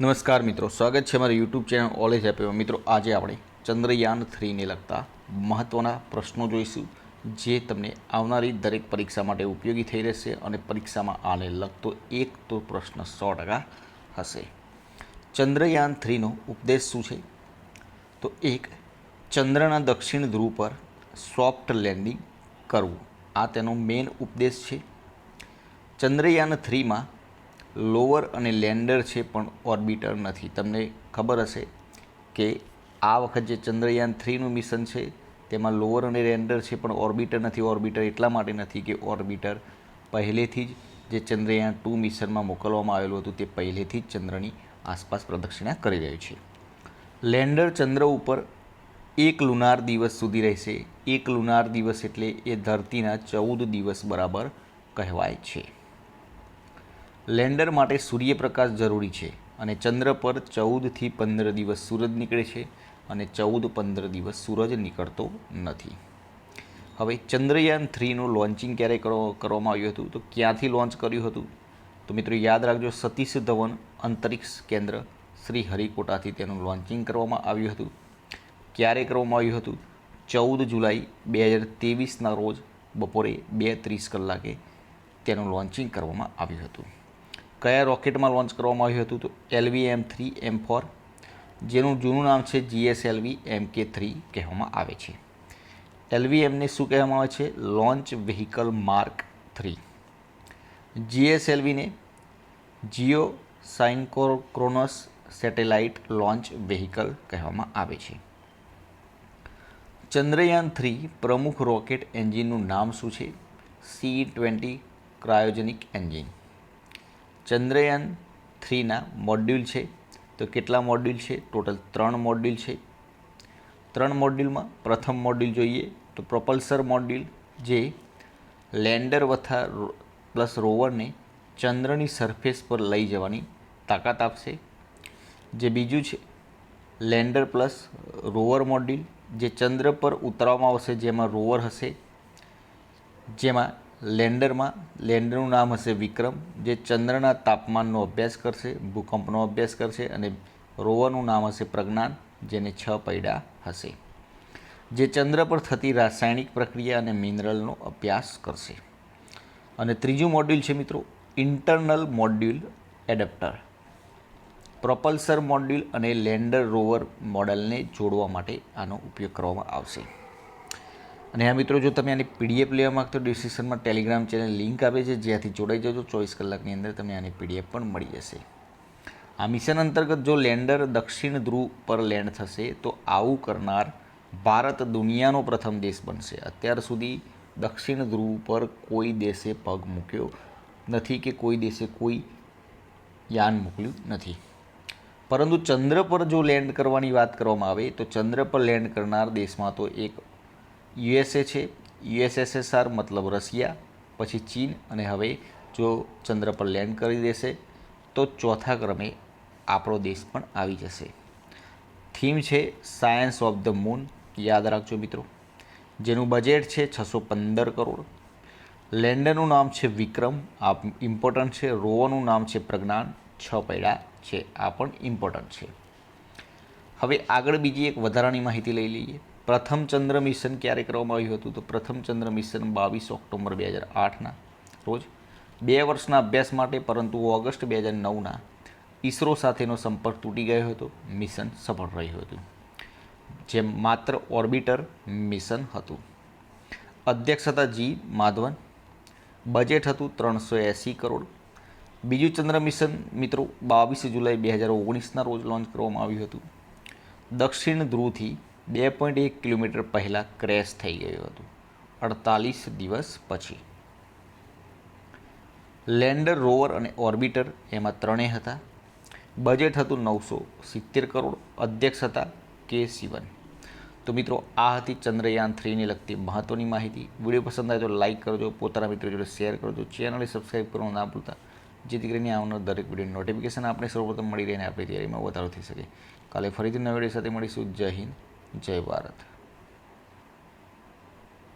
નમસ્કાર મિત્રો, સ્વાગત છે મારી યુટ્યુબ ચેનલ ઓલેજ એપમાં મિત્રો, આજે આપણે ચંદ્રયાન થ્રીને લગતા મહત્ત્વના પ્રશ્નો જોઈશું, જે તમને આવનારી દરેક પરીક્ષા માટે ઉપયોગી થઈ રહેશે અને પરીક્ષામાં આને લગતો એક તો પ્રશ્ન સો ટકા હશે. ચંદ્રયાન થ્રીનો ઉપદેશ શું છે? તો એક, ચંદ્રના દક્ષિણ ધ્રુવ પર સોફ્ટ લેન્ડિંગ કરવું. આ તેનો મેઇન ઉપદેશ છે. ચંદ્રયાન થ્રીમાં લોવર અને લેન્ડર છે પણ ઓર્બિટર નથી. તમને ખબર હશે કે આ વખત જે ચંદ્રયાન થ્રીનું મિશન છે, તેમાં લોવર અને લેન્ડર છે પણ ઓર્બિટર નથી. ઓર્બિટર એટલા માટે નથી કે ઓર્બિટર પહેલેથી જ જે ચંદ્રયાન ટુ મિશનમાં મોકલવામાં આવેલું હતું, તે પહેલેથી જ ચંદ્રની આસપાસ પ્રદક્ષિણા કરી રહ્યું છે. લેન્ડર ચંદ્ર ઉપર એક લુનાર દિવસ સુધી રહેશે. એક લુનાર દિવસ એટલે એ ધરતીના ચૌદ દિવસ બરાબર કહેવાય છે. લેન્ડર માટે સૂર્યપ્રકાશ જરૂરી છે અને ચંદ્ર પર ચૌદથી પંદર દિવસ સૂરજ નીકળે છે અને ચૌદ પંદર દિવસ સૂરજ નીકળતો નથી. હવે ચંદ્રયાન થ્રીનું લોન્ચિંગ ક્યારે કરો- કરવામાં આવ્યું હતું? તો ક્યાંથી લોન્ચ કર્યું હતું? તો મિત્રો યાદ રાખજો, સતીશ ધવન અંતરિક્ષ કેન્દ્ર શ્રી હરિકોટાથી તેનું લોન્ચિંગ કરવામાં આવ્યું હતું. ક્યારે કરવામાં આવ્યું હતું? ચૌદ જુલાઈ બે હજાર ત્રેવીસના રોજ બપોરે બે ત્રીસ કલાકે તેનું લોન્ચિંગ કરવામાં આવ્યું હતું. કયા રોકેટમાં લોન્ચ કરવામાં આવ્યું હતું તો એલવી એમ થ્રી એમ ફોર જેનું જૂનું નામ છે જીએસએલવી એમ કે થ્રી કહેવામાં આવે છે. એલવીએમને શું કહેવામાં આવે છે? Launch vehicle mark three જીએસએલવીને geo synchronous satellite launch vehicle કહેવામાં આવે છે. ચંદ્રયાન થ્રી પ્રમુખ રોકેટ એન્જિનનું નામ શું છે? C twenty cryogenic engine Chandrayaan થ્રીના module છે. તો કેટલા મોડ્યુલ છે? ટોટલ ત્રણ મોડ્યુલ છે. ત્રણ મોડ્યુલમાં પ્રથમ મોડ્યુલ જોઈએ તો પ્રોપલ્સર મોડ્યુલ, જે લેન્ડર વથા પ્લસ રોવરને ચંદ્રની સરફેસ પર લઈ જવાની તાકાત આપશે. જે બીજું છે, લેન્ડર પ્લસ રોવર મોડ્યુલ, જે ચંદ્ર પર ઉતારવામાં આવશે, જેમાં રોવર હશે, જેમાં લેન્ડરમાં, લેન્ડરનું નામ હશે વિક્રમ, જે ચંદ્રના તાપમાનનો અભ્યાસ કરશે, ભૂકંપનો અભ્યાસ કરશે અને રોવરનું નામ હશે પ્રજ્ઞાન, જેને છ પૈડા હશે. જે ચંદ્ર પર થતી રાસાયણિક પ્રક્રિયા અને મિનરલનો અભ્યાસ કરશે. અને ત્રીજું મોડ્યુલ છે મિત્રો, internal module adapter. Propulsion module અને લેન્ડર રોવર મોડલને જોડવા માટે આનો ઉપયોગ કરવામાં આવશે. અને આ મિત્રો, જો તમે આની પીડીએફ લેવા માગતો ડિસ્ક્રિપ્શનમાં ટેલિગ્રામ ચેનલ લિંક આપે છે, જ્યાંથી જોડાઈ જજો. ચોવીસ કલાકની અંદર તમને આની પીડીએફ પણ મળી જશે. આ મિશન અંતર્ગત જો લેન્ડર દક્ષિણ ધ્રુવ પર લેન્ડ થશે, તો આવું કરનાર ભારત દુનિયાનો પ્રથમ દેશ બનશે. અત્યાર સુધી દક્ષિણ ધ્રુવ પર કોઈ દેશે પગ મૂક્યો નથી કે કોઈ દેશે કોઈ યાન મોકલ્યું નથી. પરંતુ ચંદ્ર પર જો લેન્ડ કરવાની વાત કરવામાં આવે, તો ચંદ્ર પર લેન્ડ કરનાર દેશમાં તો એક યુએસએ છે. યુએસએસએસઆર મતલબ રશિયા, પછી ચીન અને હવે જો ચંદ્ર પર લેન્ડ કરી દેશે, તો ચોથા ક્રમે આપણો દેશ પણ આવી જશે. થીમ છે સાયન્સ ઓફ ધ મૂન. યાદ રાખજો મિત્રો. જેનું બજેટ છે છસો પંદર કરોડ. લેન્ડરનું નામ છે વિક્રમ. આ ઇમ્પોર્ટન્ટ છે. રોવરનું નામ છે પ્રજ્ઞાન. છ પૈડા છે. આ પણ ઇમ્પોર્ટન્ટ છે. હવે આગળ બીજી એક વધારાની માહિતી લઈ લઈએ. પ્રથમ ચંદ્ર મિશન ક્યારે કરવામાં આવ્યું હતું? તો પ્રથમ ચંદ્ર મિશન બાવીસ ઓક્ટોબર બે હજાર આઠના, રોજ? બે વર્ષના અભ્યાસ માટે, પરંતુ ઓગસ્ટ બે હજાર નવના ઈસરો સાથેનો સંપર્ક તૂટી ગયો હતો, મિશન સફળ રહ્યું હતું. જે માત્ર ઓર્બિટર મિશન હતું. અધ્યક્ષ હતા જી માધવન. બજેટ હતું ત્રણસો એંસી કરોડ. બીજું ચંદ્ર મિશન, મિત્રો, બાવીસ જુલાઈ બે હજાર ઓગણીસના રોજ લોન્ચ કરવામાં આવ્યું હતું. દક્ષિણ ધ્રુવથી બે પોઈન્ટ એક કિલોમીટર પહેલાં ક્રેશ થઈ ગયું હતું. અડતાલીસ દિવસ પછી. લેન્ડર, રોવર અને ઓર્બિટર એમાં ત્રણેય હતા. બજેટ હતું નવસો સિત્તેર કરોડ. અધ્યક્ષ હતા કે સિવન. તો મિત્રો, આ હતી ચંદ્રયાન થ્રીને લગતી મહત્ત્વની માહિતી. વીડિયો પસંદ આવે તો લાઇક કરજો, પોતાના મિત્રો જોડે શેર કરજો, ચેનલને સબસ્ક્રાઈબ કરવાનું ના ભૂલતા. જેથી કરીને આવનાર દરેક વીડિયો નોટિફિકેશન આપણે સૌપ્રથમ મળી રહે અને આપણી તૈયારીમાં વધારો થઈ શકે. કાલે ફરીથી નવા વીડિયો સાથે મળીશું. જય હિન્દ. જય ભારત.